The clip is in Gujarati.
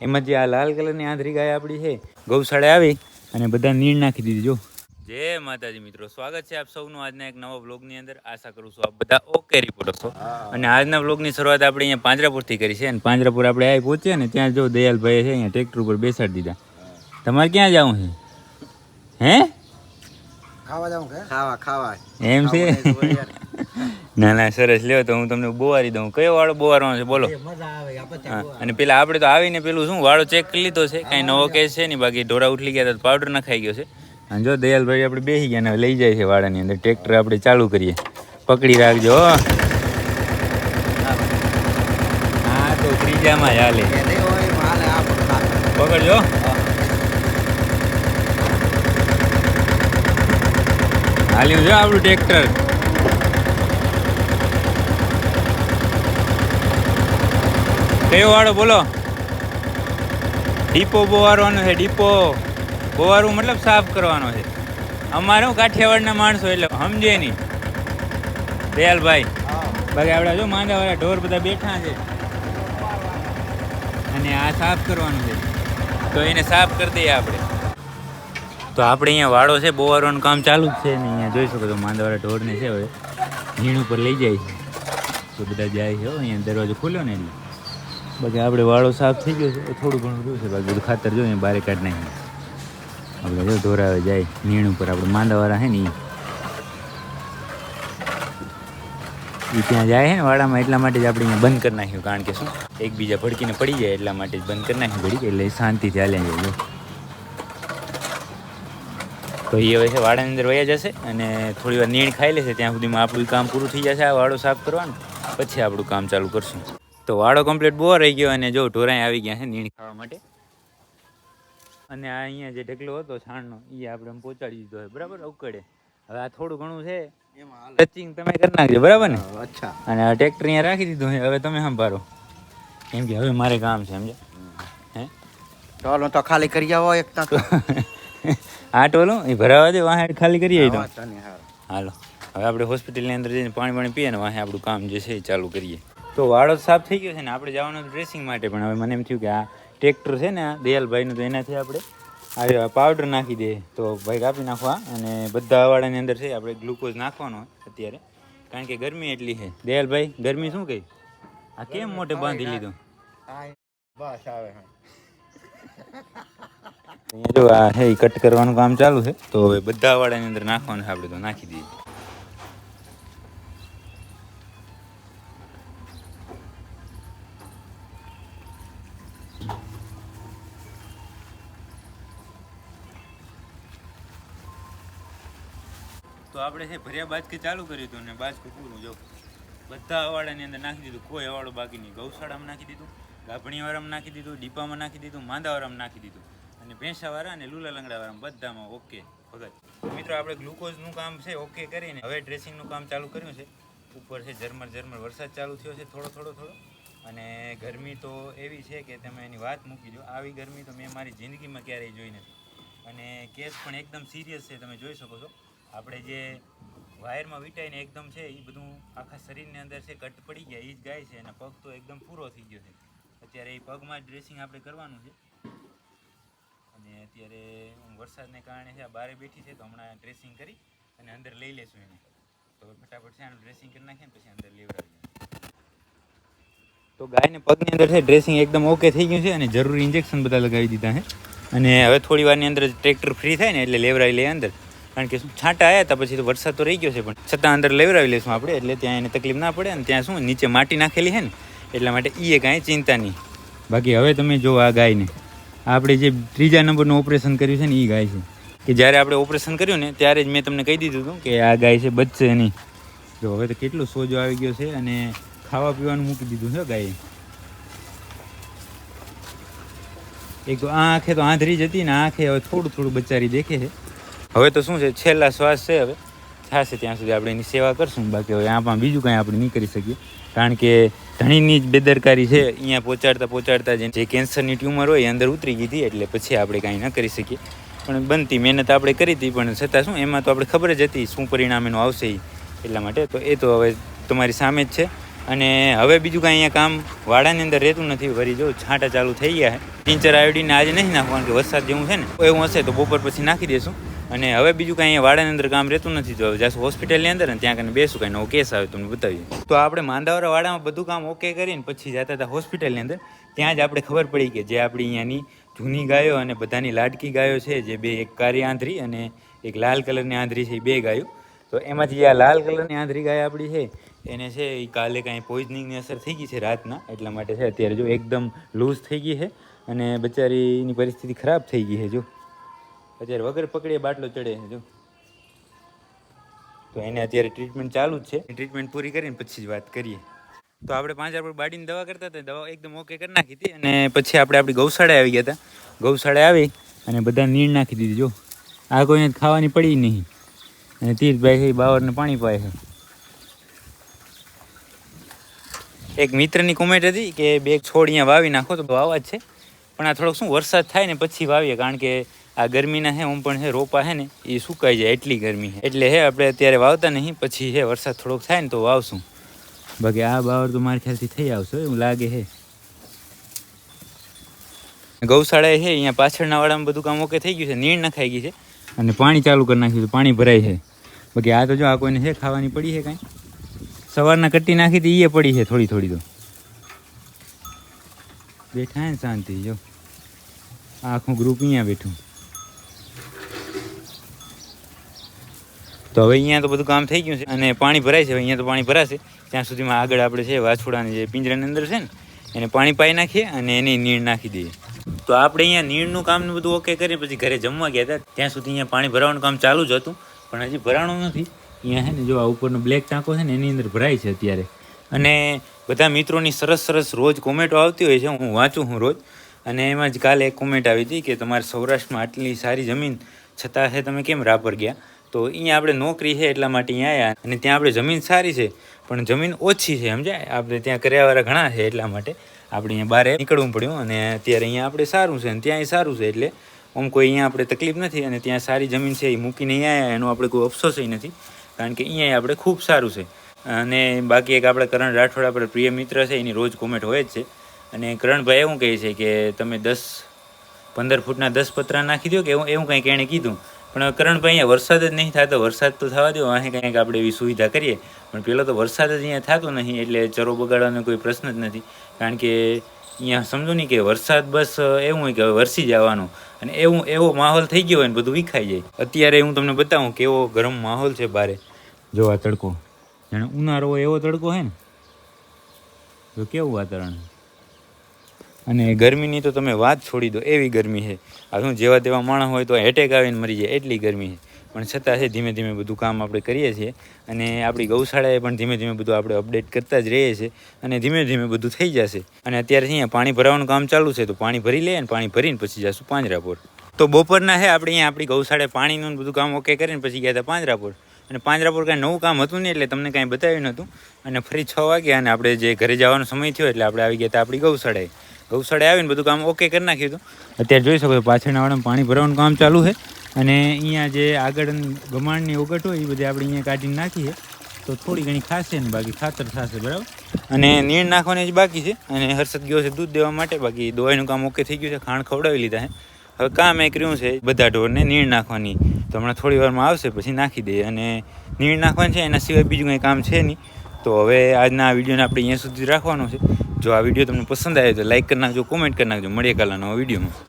એમાં જે આ લાલ કલરની આંધરી ગાય આપણી છે. ગૌશાળા આવી અને બધા નીણ નાખી દીધી, જો. જય માતાજી મિત્રો, સ્વાગત છે આપ સૌનું આજના એક નવા બ્લોગની અંદર. આશા કરું છું આપ બધા ઓકે રિપોર્ટ છો અને આજના બ્લોગની શરૂઆત આપણે અહીંયા પાંજરાપુરથી કરી છે. અને પાંજરાપુર આપણે આવી પહોંચ્યા ને ત્યાં જો દયાલભાઈ છે અહીંયા ટ્રેક્ટર ઉપર બેસાડી દીધા. તમારે ક્યાં જવું છે? હે? ખાવા જાઉં કે? ખાવા ખાવા. એમ છે? ના ના સરસ. લ્યો તો હું તમને બોવારી દઉં. કયો વાળો બોવારવાનો છે? બોલો. અને પેલા આપણે તો આવીને પેલું શું વાળો ચેક કરી લીધો છે. કાંઈ નવો કેસ છે નહીં બાકી ઢોરા ઉઠલી ગયા તો પાવડર નખાઈ ગયો છે. અને જો દયાલભાઈ આપણે બેસી ગયા ને લઈ જાય છે વાળાની અંદર. ટ્રેક્ટર આપણે ચાલુ કરીએ. પકડી રાખજો હો. હા તો ત્રીજામાં ચાલે હાલે. કે નહીં હોય માલે આ પકડા પકડજો. હાલ્યું છે આપણું ટ્રેક્ટર. કયો વાળો બોલો? ડીપો બોવારવાનો છે, ડીપો. બોવારવું મતલબ સાફ કરવાનો છે. અમારે હું કાઠિયાવાડના માણસો એટલે સમજે નહીં. દયાલભાઈ બાકી આપણે જો માંદાવાળા ઢોર બધા બેઠા છે. અને આ સાફ કરવાનું છે. તો એને સાફ કરી દઈએ આપણે. તો આપણે અહીંયા વાળો છે, બોવારવાનું કામ ચાલુ જ છે ને અહીંયા. જોઈ શકો છો, માંદાવાળા ઢોરને છે હવે. ઝીણ ઉપર લઈ જાય છે. તો બધા જાય છે અહીંયા દરવાજો ખુલ્યો ને એટલે. બાકી આપણે વાળો સાફ થઈ ગયો છે થોડું ઘણું રહ્યું છે. બાકી બધું ખાતર જો અહીંયા બારે કાઢ નાખીએ. આપણે જો ઢોરાવે જાય નીણ ઉપર. આપણે માંદાવાળા છે ને. ઈ. ત્યાં જાય ને વાડામાં, એટલા માટે જ આપણે અહીંયા બંધ કરી નાખ્યું. કારણ કે શું? એકબીજા ભડકીને પડી જાય એટલા માટે જ બંધ કરી નાખ્યું ઘડીક એટલે શાંતિથી હાલ્યા જાય તો એ હવે છે વાડાની અંદર વયા જશે અને થોડી વાર નીણ ખાઈ લેશે ત્યાં સુધીમાં આપણું કામ પૂરું થઈ જશે આ વાડો સાફ કરવાનું. પછી આપણું કામ ચાલુ કરશું. તો વાડો કમ્પ્લીટ બહુ રહી ગયો અને જો ઢોરાઈ આવી ગયા છે નીણ ખાવા માટે. અને આ અહીંયા જે ઢગલો હતો છાણનો એ આપણે પહોંચાડી દીધો હોય બરાબર? ઉકળે. હવે આ થોડું ઘણું છે ટચિંગ તમે કરી નાખજો બરાબર ને? અચ્છા. અને આ ટ્રેક્ટર અહીંયા રાખી દીધું હવે તમે સંભાળો. કેમ કે હવે મારે કામ છે સમજ્યા? હે ચાલો તો ખાલી કરી આવો એક તાક આ ટોલો એ ભરાવા દે વાહે ખાલી કરીએ તો. હાલો. હવે આપણે હોસ્પિટલની અંદર જઈને પાણી પાણી પીએ ને વાહે આપણું કામ જે છે એ ચાલુ કરીએ. તો વાળો સાફ થઈ ગયો છે ને આપણે જવાનું ડ્રેસિંગ માટે પણ હવે મને એમ થયું કે આ ટ્રેક્ટર છે ને આ દયાલભાઈનું તો એનાથી આપણે આ પાવડર નાખી દે તો ભાઈ કાપી નાખવા અને બધા વાળાની અંદર છે આપણે ગ્લુકોઝ નાખવાનો અત્યારે. કારણ કે ગરમી એટલી છે. દયાલભાઈ ગરમી શું કહી? આ કેમ મોટે બાંધી લીધું? બસ આવે હા. અહીંયા જો આ હે કટ કરવાનું કામ ચાલુ છે. તો હવે બધા વાળાની અંદર નાખવાનું છે આપણે તો નાખી દઈએ. તો આપણે છે ભર્યા બાજકી ચાલુ કર્યું હતું ને બાજકું પૂરું, જો બધા અવાડાની અંદર નાખી દીધું, કોઈ અવાડો બાકી નહીં. ગૌશાળામાં નાખી દીધું. ગાભણીવાળામાં નાખી દીધું, ડીપામાં નાખી દીધું, માંદાવાળામાં નાખી દીધું. અને ભેંસાવાળા અને લુલા લંગડાવાળામાં બધામાં ઓકે, ભગત. મિત્રો, આપણે ગ્લુકોઝનું કામ છે, ઓકે કરીને હવે ડ્રેસિંગનું કામ ચાલુ કર્યું છે. ઉપર છે ઝરમર ઝરમર, વરસાદ ચાલુ થયો છે થોડો થોડો થોડો. અને ગરમી તો એવી છે કે તમે એની વાત મૂકી દો. આવી ગરમી તો મેં મારી જિંદગીમાં ક્યારેય જોઈ નથી. અને કેસ પણ એકદમ સિરિયસ છે, તમે જોઈ શકો છો. આપણે જે વાયરમાં વીંટાઈને એકદમ છે એ બધું આખા શરીરની અંદર છે, કટ પડી ગયા એ જ ગાય છે, અને પગ તો એકદમ પૂરો થઈ ગયો છે. અત્યારે એ પગમાં ડ્રેસિંગ આપણે કરવાનું છે. અને અત્યારે હું વરસાદને કારણે છે આ બારે બેઠી છે તો હમણાં ડ્રેસિંગ કરી અને અંદર લઈ લેશું એને. તો ફટાફટ છે આનું ડ્રેસિંગ કરી નાખીએ પછી અંદર લેવડાવીએ. તો ગાયને પગની અંદર છે ડ્રેસિંગ એકદમ ઓકે થઈ ગયું છે અને જરૂરી ઇન્જેક્શન બધા લગાવી દીધા છે. અને હવે થોડી વારની અંદર ટ્રેક્ટર ફ્રી થાય ને એટલે લેવરાવી લઈએ અંદર. કારણ કે છાંટા આવ્યા હતા પછી તો વરસાદ તો રહી ગયો છે પણ છતાં અંદર લેવરાવી લઈશું આપણે એટલે ત્યાં એને તકલીફ ના પડે અને ત્યાં શું, નીચે માટી નાખેલી છે ને એટલા માટે એ કાંઈ ચિંતા નહીં. બાકી હવે તમે જો આ ગાયને, આપણે જે ત્રીજા નંબરનું ઓપરેશન કર્યું છે ને એ ગાય છે. કે જ્યારે આપણે ઓપરેશન કર્યું ને, ત્યારે જ મેં તમને કહી દીધું હતું કે આ ગાય છે, બચશે નહીં. જો હવે તો કેટલો સોજો આવી ગયો છે અને ખાવા પીવાનું મૂકી દીધું છે ગાયે. એક તો આ આંખે તો આંધરી જ હતી ને આ આંખે હવે થોડું થોડું બચારી દેખે છે. હવે તો શું છે, છેલ્લા શ્વાસ છે હવે. થશે ત્યાં સુધી આપણે એની સેવા કરશું બાકી હવે આમાં બીજું કાંઈ આપણે નહીં કરી શકીએ. કારણ કે ધણીની જ બેદરકારી છે. અહીંયા પહોંચાડતા પહોંચાડતા જે કેન્સરની ટ્યુમર હોય એ અંદર ઉતરી ગઈ હતી એટલે પછી આપણે કાંઈ ન કરી શકીએ. પણ બનતી મહેનત આપણે કરી હતી, પણ છતાં શું, એમાં તો આપણે ખબર જ હતી શું પરિણામ એનું આવશે એટલા માટે તો એ તો હવે તમારી સામે જ છે. અને હવે બીજું કાંઈ અહીંયા કામ વાડાની અંદર રહેતું નથી. વરી જો છાંટા ચાલુ થઈ ગયા છે. ટીંચર આયોડીને આજે નહીં નાખવાનું, કે વરસાદ જેવું છે ને, એવું હશે તો બપોર પછી નાખી દેશું. અને હવે બીજું કાંઈ વાડાની અંદર કામ રહેતું નથી. જો જાશું હોસ્પિટલની અંદર ને ત્યાં કને બેસું, કાંઈ નવો કેસ આવે તમને બતાવીએ. તો આપણે માંદાવરા વાડામાં બધું કામ ઓકે કરીને પછી જતા હતા હોસ્પિટલની અંદર. ત્યાં જ આપણે ખબર પડી કે જે આપણી અહીંયાની જૂની ગાયો અને બધાની લાડકી ગાયો છે, જે બે એક કારી આંધરી અને એક લાલ કલરની આંધરી છે, એ બે ગાયો. તો એમાંથી આ લાલ કલરની આંધરી ગાય આપણી છે, એને છે એ કાલે કાંઈ પોઈઝનિંગની અસર થઈ ગઈ છે રાતના. એટલા માટે છે અત્યારે જો એકદમ લૂઝ થઈ ગઈ છે અને બચારીની પરિસ્થિતિ ખરાબ થઈ ગઈ છે, જો. અત્યારે વગર પકડીએ, બાટલો ચડે. જો. તો એને અત્યારે ટ્રીટમેન્ટ ચાલુ જ છે. ટ્રીટમેન્ટ પૂરી કરીને પછી જ વાત કરીએ. તો આપણે પાંચ પર બાડીને દવા કરતા હતા, દવા એકદમ ઓકે કરી નાખી હતી અને પછી આપણે આપણી ગૌશાળાએ આવી ગયા હતા. ગૌશાળાએ આવી અને બધા નીણ નાખી દીધી, જો. આ કોઈને ખાવાની પડી નહીં. અને તીર્થભાઈ છે બાવરને પાણી પાય છે. એક મિત્રની કોમેન્ટ હતી કે બે છોડ અહીંયા વાવી નાખો તો વાવા જ છે. પણ આ થોડોક શું વરસાદ થાય ને પછી વાવીએ, કારણ કે આ ગરમીના હે, હું પણ હે, રોપા હે ને, એ સુકાઈ જાય એટલી ગરમી છે એટલે હે, આપણે અત્યારે વાવતા નહીં, પછી હે, વરસાદ થોડોક થાય ને તો વાવશું. બાકી આ બાવર તો મારા ખ્યાલથી થઈ આવશે, એવું લાગે હે. ગૌશાળાએ છે અહીંયા પાછળના વાળામાં બધું કામ ઓકે થઈ ગયું છે, નીણ નખાઈ ગઈ છે, અને પાણી ચાલુ કરી નાખ્યું છે, પાણી ભરાય છે. બાકી આ તો જો, આ કોઈને છે ખાવાની પડી છે કાંઈ. સવારના કટ્ટી નાખી હતી એ પડી છે થોડી થોડી તો. બેઠા હે શાંતિ, જો. આખું ગ્રુપ અહીંયા બેઠું. તો હવે અહીંયા તો બધું કામ થઈ ગયું છે અને પાણી ભરાય છે. હવે અહીંયા તો પાણી ભરાશે. ત્યાં સુધીમાં આગળ આપણે છે વાછોડાની જે પિંજરાની અંદર છે ને, એને પાણી પાઈ નાખીએ અને એની નીણ નાખી દઈએ. તો આપણે અહીંયા નીણનું કામ ને બધું ઓકે કરી પછી ઘરે જમવા ગયા હતા. ત્યાં સુધી અહીંયા પાણી ભરાવાનું કામ ચાલુ જ હતું. પણ હજી ભરાણું નથી. અહીંયા છે ને જો આ ઉપરનો બ્લેક ટાંકો છે ને, એની અંદર ભરાય છે અત્યારે. અને બધા મિત્રોની સરસ સરસ રોજ કોમેન્ટો આવતી હોય છે. હું વાંચું હું રોજ. અને એમાં જ કાલે એક કોમેન્ટ આવી હતી કે તમારે સૌરાષ્ટ્રમાં આટલી સારી જમીન, છતાં છે તમે કેમ રાપર ગયા? તો અહીંયા આપણે નોકરી છે એટલા માટે અહીંયા આવ્યા અને ત્યાં આપણે જમીન સારી છે, પણ જમીન ઓછી છે, સમજાય? આપણે ત્યાં કર્યાવાળા ઘણા છે એટલા માટે આપણે અહીંયા બહાર નીકળવું પડ્યું અને અત્યારે અહીંયા આપણે સારું છે અને ત્યાંય સારું છે એટલે આમ કોઈ અહીંયા આપણે તકલીફ નથી અને ત્યાં સારી જમીન છે એ મૂકીને અહીંયા આવ્યા એનો આપણે કોઈ અફસોસ નથી, કારણ કે અહીંયા આપણે ખૂબ સારું છે. અને બાકી એક આપણે કરણ રાઠોડ આપણે પ્રિય મિત્ર છે, એની રોજ કોમેન્ટ હોય જ છે. અને કરણભાઈ એવું કહે છે કે તમે દસ પંદર ફૂટના દસ પતરા નાખી દો કે એવું એવું કંઈક એણે કીધું. પણ કરણભાઈ અહીંયા વરસાદ જ નહીં થતો વરસાદ તો થવા દો અહીં કંઈક આપણે એવી સુવિધા કરીએ. પણ પહેલાં તો વરસાદ જ અહીંયા થતો નહીં, એટલે ચરો બગાડવાનો કોઈ પ્રશ્ન જ નથી. કારણ કે અહીંયા સમજો નહીં કે વરસાદ બસ એવું હોય કે હવે વરસી જવાનો અને એવું, એવો માહોલ થઈ ગયો હોય ને બધું વિખાઈ જાય. અત્યારે હું તમને બતાવું કેવો ગરમ માહોલ છે બારે. જો આ તડકો. જાણે ઉનાળો એવો તડકો છે ને, તો કેવું વાતાવરણ? અને ગરમીની તો તમે વાત છોડી દો, એવી ગરમી છે. આ શું જેવા તેવા માણસ હોય તો એટેક આવીને મરી જાય, એટલી ગરમી છે. પણ છતાં છે, ધીમે ધીમે બધું કામ આપણે કરીએ છીએ અને આપણી ગૌશાળાએ પણ ધીમે ધીમે બધું આપણે અપડેટ કરતા જ રહીએ છીએ અને ધીમે ધીમે બધું થઈ જશે. અને અત્યારે અહીંયા પાણી ભરાવાનું કામ ચાલુ છે, તો પાણી ભરી લઈએ અને પાણી ભરીને પછી જશું પાંજરાપોર તો બપોરના છે, આપણે અહીંયા આપણી ગૌશાળાએ પાણીનું બધું કામ ઓકે કરીને પછી ગયા હતા પાંજરાપોર અને પાંજરાપુર કાંઈ નવું કામ હતું નહીં એટલે તમને કાંઈ બતાવ્યું નહોતું. અને ફરી છ વાગ્યા અને આપણે જે ઘરે જવાનો સમય થયો એટલે આપણે આવી ગયા હતા આપણી ગૌશાળાએ. ગૌશાળાએ આવીને બધું કામ ઓકે કરી નાખ્યું હતું. અત્યારે જોઈ શકો છો, પાછળના વાળામાં પાણી ભરવાનું કામ ચાલુ છે. અને અહીંયા જે આગળ ગમાણની ઓગટ હોય, એ બધી આપણે અહીંયા કાઢીને નાખીએ. તો થોડી ઘણી ખાશે ને, બાકી ખાતર થશે, બરાબર? અને નીણ નાખવાની જ બાકી છે. અને હર્ષદ ગયો છે દૂધ દેવા માટે, બાકી દવાઈનું કામ ઓકે થઈ ગયું છે. ખાણ ખવડાવી લીધા છે. હવે કામ એક રહ્યું છે બધા ઢોરને નીણ નાખવાની. તો હમણાં થોડી વારમાં આવશે, પછી નાખી દઈએ અને નીણ નાખવાની છે, એના સિવાય બીજું કંઈ કામ છે નહીં. તો હવે આજના વિડીયોને આપણે અહીંયા સુધી રાખવાનો છે. જો આ વીડિયો તમને પસંદ આવ્યો તો લાઈક કરી નાખજો કોમેન્ટ કરી નાખજો, મળીએ કાલના નવા વિડીયોમાં.